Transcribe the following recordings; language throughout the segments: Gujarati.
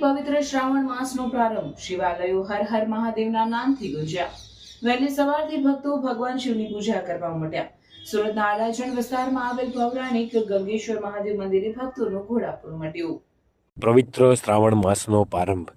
શ્રાવણ માસનો પ્રારંભ. શિવાલયો હર હર મહાદેવના નામથી ગુંજ્યા. વહેલી સવારથી ભક્તો ભગવાન શિવની પૂજા કરવા ઉમટ્યા સુરતના આડાજણ વિસ્તારમાં આવેલ પૌરાણિક ગંગેશ્વર મહાદેવ મંદિરે ભક્તોનું ઘોડાપુર મટ્યું. પવિત્ર શ્રાવણ માસનો પ્રારંભ.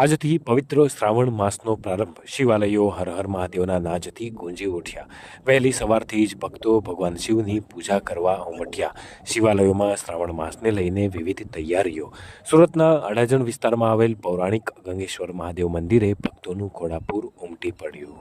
આજથી પવિત્ર શ્રાવણ માસનો પ્રારંભ. શિવાલયો હર હર મહાદેવના નાજથી ગુંજી ઉઠ્યા. વહેલી સવારથી જ ભક્તો ભગવાન શિવની પૂજા કરવા ઉમટ્યા. શિવાલયોમાં શ્રાવણ માસને લઈને વિવિધ તૈયારીઓ. સુરતના અડાજણ વિસ્તારમાં આવેલ પૌરાણિક ગંગેશ્વર મહાદેવ મંદિરે ભક્તોનું ઘોડાપુર ઉમટી પડ્યું.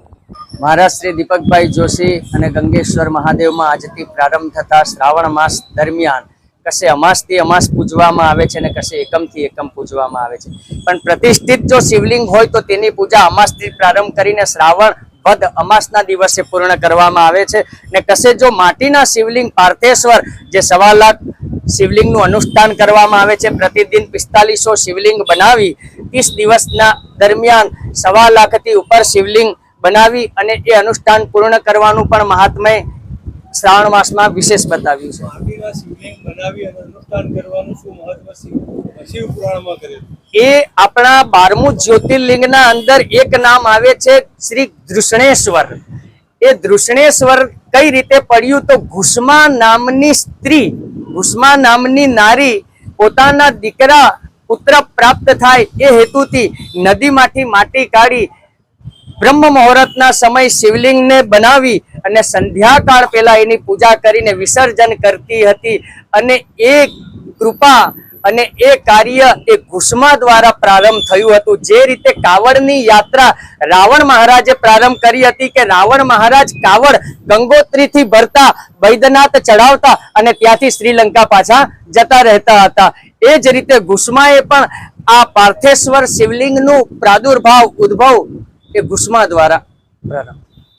મહારાજ દીપકભાઈ જોશી અને ગંગેશ્વર મહાદેવમાં આજથી પ્રારંભ થતા શ્રાવણ માસ દરમિયાન કશે અમાસથી અમાસ પૂજવામાં આવે છે અને કશે એકમથી એકમ પૂજવામાં આવે છે. પણ પ્રતિષ્ઠિત જો શિવલિંગ હોય તો તેની પૂજા અમાસથી પ્રારંભ કરીને શ્રાવણ વદ અમાસના દિવસે પૂર્ણ કરવામાં આવે છે. ને કશે જો માટીના શિવલિંગ પાર્થેશ્વર, જે સવા લાખ શિવલિંગનું અનુષ્ઠાન કરવામાં આવે છે, પ્રતિદિન પિસ્તાલીસો શિવલિંગ બનાવી, ત્રીસ દિવસના દરમિયાન સવા લાખથી ઉપર શિવલિંગ બનાવી અને એ અનુષ્ઠાન પૂર્ણ કરવાનું પણ મહાત્મય શ્રાવણ માસમાં વિશેષ બતાવ્યું છે. એ આપણા બારમું જ્યોતિર્લિંગના અંદર એક નામ આવે છે શ્રી ધૃષ્ણેશ્વર એ ધૃષ્ણેશ્વર કઈ રીતે પડ્યું તો ઘુષ્મા નામની સ્ત્રી ઘુષ્મા નામની નારી પોતાના દીકરા પુત્ર પ્રાપ્ત થાય એ હેતુથી નદીમાંથી માટી કાઢી બ્રહ્મ મુહૂર્તના સમય શિવલિંગને બનાવી અને સંધ્યાકાળ પહેલા એની પૂજા કરીને વિસર્જન કરતી હતી અને એ કૃપા અને એ કાર્ય એ ઘુસમા દ્વારા પ્રારંભ થયું હતું. જે રીતે કાવડની યાત્રા રાવણ મહારાજે પ્રારંભ કરી હતી કે રાવણ મહારાજ કાવડ ગંગોત્રીથી ભરતા વૈદ્યનાથ ચડાવતા અને ત્યાંથી શ્રીલંકા પાછા જતા રહેતા હતા. એ જ રીતે ઘુષ્માએ પણ આ પાર્થેશ્વર શિવલિંગનું પ્રાદુર્ભાવ, ઉદ્ભવ એ ઘુસમા દ્વારા પ્રારંભ.